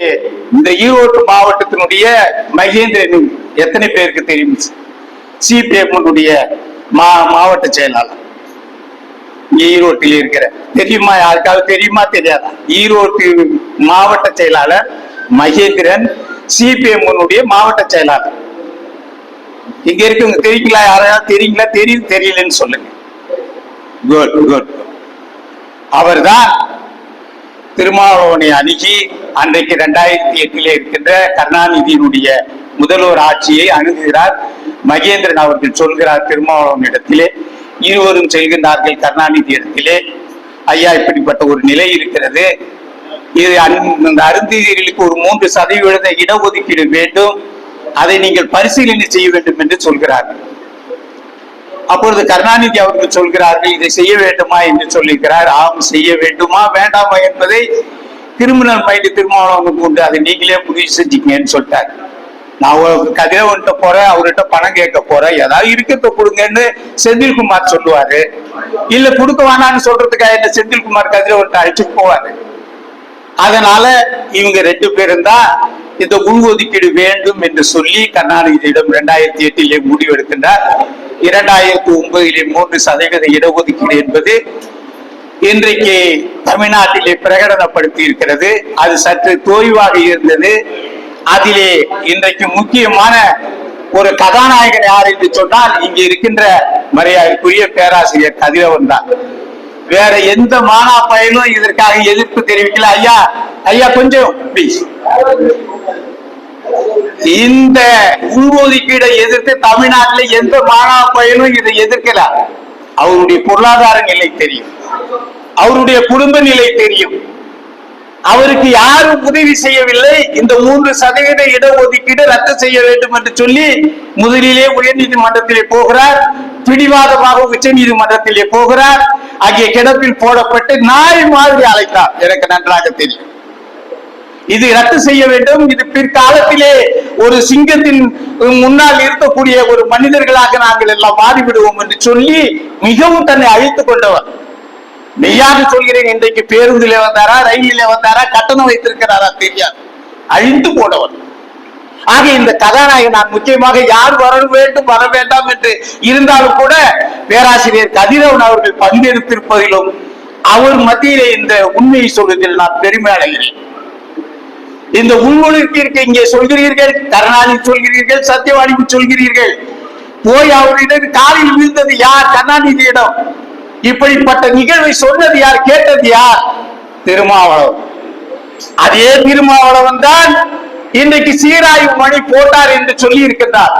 இந்த ஈரோடு மாவட்டத்தினுடைய மகேந்திரன் எத்தனை பேருக்கு தெரியும்? சிபிஎம் மா மாவட்ட செயலாளர். ஈரோட்டில் இருக்கிற. தெரியுமா யாருக்காவது தெரியுமா தெரியாதா? ஈரோட்டு மாவட்ட செயலாளர் மகேந்திரன் சிபிஎம் மாவட்ட செயலாளர். இங்க இருக்கவங்க தெரியுங்களா? யாராவது தெரியுங்களா? தெரியும் தெரியலன்னு சொல்லுங்க. Good good. அவர்தான் திருமாவளவனை அணுகி அன்றைக்கு ரெண்டாயிரத்தி எட்டிலே இருக்கின்ற கருணாநிதியினுடைய முதல்வர் ஆட்சியை அணுகுகிறார். மகேந்திரன் அவர்கள் சொல்கிறார் திருமாவளவனிடத்திலே இருவரும் செல்கின்றார்கள் கருணாநிதி இடத்திலே. ஐயா இப்படிப்பட்ட ஒரு நிலை இருக்கிறது. இது அந்- இந்த ஒரு மூன்று சதவீத இடஒதுக்கீடு வேண்டும். அதை நீங்கள் பரிசீலனை செய்ய வேண்டும் என்று சொல்கிறார்கள். அப்பொழுது கருணாநிதி அவர்கள் சொல்கிறார்கள் இதை செய்ய வேண்டுமா? என்று சொல்லியிருக்கிறார். ஆம் செய்ய வேண்டுமா? வேண்டாமா என்பதை கிரிமினல் மைண்டு திருமாவளவனுக்கு உண்டு அதை நீங்களே முடிவு செஞ்சீங்கன்னு சொல்லிட்டார். நான் ஒரு கதிரவன்கிட்ட போறேன் அவர்கிட்ட பணம் கேட்க போறேன். ஏதாவது இருக்கத்தை கொடுங்கன்னு செந்தில்குமார் சொல்லுவாரு. இல்ல கொடுக்க வேணாம்னு சொல்றதுக்காக என்ன செந்தில்குமார் கதிரவன்கிட்ட அழைச்சிட்டு போவாரு? அதனால இவங்க ரெண்டு பேரும் தான் இந்த உள்ஒதுக்கீடு வேண்டும் என்று சொல்லி கருணாநிதியிடம் இரண்டாயிரத்தி எட்டிலே முடிவெடுக்கின்றார். இரண்டாயிரத்தி ஒன்பதிலே மூன்று சதவீத இடஒதுக்கீடு என்பது இன்றைக்கு தமிழ்நாட்டிலே பிரகடனப்படுத்தி இருக்கிறது அது சற்று தோய்வாக இருந்தது. அதிலே இன்றைக்கு முக்கியமான ஒரு கதாநாயகன் யார் என்று சொன்னால் இங்கே இருக்கின்ற மரியாதைக்குரிய பேராசிரியர் கதிரவன் தான். வேற எந்த மானா பயனும் இதற்காக எதிர்ப்பு தெரிவிக்கல. ஐயா ஐயா கொஞ்சம் ப்ளீஸ் இந்த உள்ஒதுக்கீடை எதிர்த்து தமிழ்நாட்டில் எந்த மாணவ பயனும் இதை எதிர்க்கல. அவருடைய பொருளாதார நிலை தெரியும். அவருடைய குடும்ப நிலை தெரியும். அவருக்கு யாரும் உதவி செய்யவில்லை. இந்த மூன்று சதவீத இடஒதுக்கீடு ரத்து செய்ய வேண்டும் என்று சொல்லி முதலிலே உயர்நீதிமன்றத்திலே போகிறார். பிடிவாதமாக உச்ச நீதிமன்றத்திலே போகிறார். அங்கே கிடப்பில் போடப்பட்டு நாய் மாதிரி அழைத்தார். எனக்கு நன்றாக தெரியும். இது ரத்து செய்ய வேண்டும். இது பிற்காலத்திலே ஒரு சிங்கத்தின் முன்னால் இருக்கக்கூடிய ஒரு மனிதர்களாக நாங்கள் எல்லாம் மாறிவிடுவோம் என்று சொல்லி மிகவும் தன்னை அழித்துக் கொண்டவர். மெய்யாக சொல்கிறேன் இன்றைக்கு பேருந்திலே வந்தாரா ரயிலிலே வந்தாரா கட்டணம் வைத்திருக்கிறாரா தெரியாது. அழிந்து போனவர். ஆக இந்த கதாநாயகன் நான் முக்கியமாக யார் வர வேண்டும் வர வேண்டாம் என்று இருந்தாலும் கூட பேராசிரியர் கதிரவன் அவர்கள் பங்கெடுத்திருப்பதிலும் அவர் மத்தியிலே இந்த உண்மையை சொல்வதில் நான் பெருமை அடைகிறேன். இந்த உள்மொழிக்கு இங்கே சொல்கிறீர்கள் கருணாநிதி சொல்கிறீர்கள் சத்தியவாணிக்கு சொல்கிறீர்கள். போய் அவரிடம் காலில் வீழ்ந்தது யார்? கருணாநிதியிடம். இப்படிப்பட்ட நிகழ்வை சொன்னது யார்? கேட்டது யார்? திருமாவளவன். அதே திருமாவளவன் தான் இன்றைக்கு சீராய்வு மணி போட்டார் என்று சொல்லி இருக்கின்றார்